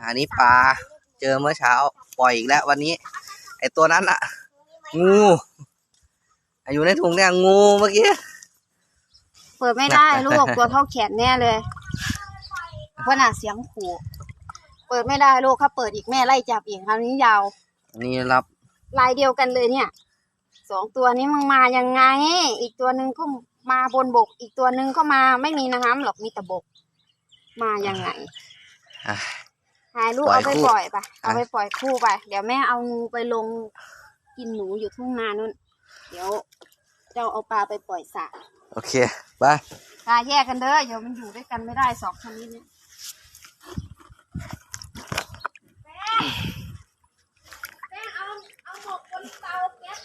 อันนี้ปลาเจอเมื่อเช้า ปล่อยอีกแล้ววันนี้ ไอตัวนั้นอะงูอยู่ในถุงเนี่ยงูเมื่อกี้เปิดไม่ได้ลูกตัวเท่าแขนแน่เลยเพราะน่ะเสียงขู่เปิดไม่ได้ลูกถ้าเปิดอีกแม่ไล่จับอีกคราวนี้ยาวอันนี้รับลายเดียวกันเลยเนี่ยสองตัวนี้มึงมายังไง อีกตัวหนึ่งก็มาบนบก อีกตัวหนึ่งก็มาไม่มีน้ำหรอกมีแต่บก มายังไง อะหายลูกปล่อยเอาไปคู่ปล่อยไปเอาอะไปปล่อยคู่ไป เดี๋ยวแม่เอางูไปลงกินหนูอยู่ทุ่งนานู่น เดี๋ยวเจ้าเอาปลาไปปล่อยสระโอเคไปปลาแยกกันเด้อเดี๋ยวมันอยู่ด้วยกันไม่ได้สองชนิดนี้แป้งเอาเอาหมกบนเตาแก๊ส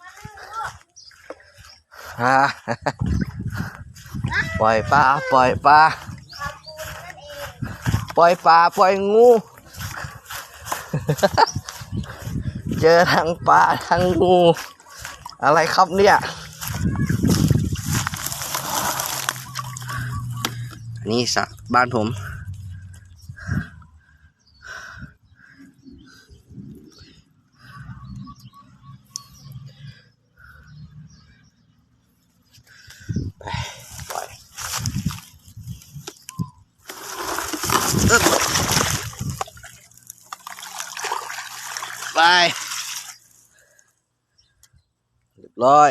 มานึ่งลูกอ่าปล่อยปลาปล่อยปลา ปล่อยปลาปล่อยงู เจอทั้งปลาทั้งงู อะไรครับเนี่ยนนี่สระบ้านผม ไปปล่อยอึ๊บ ไปเรียบร้อย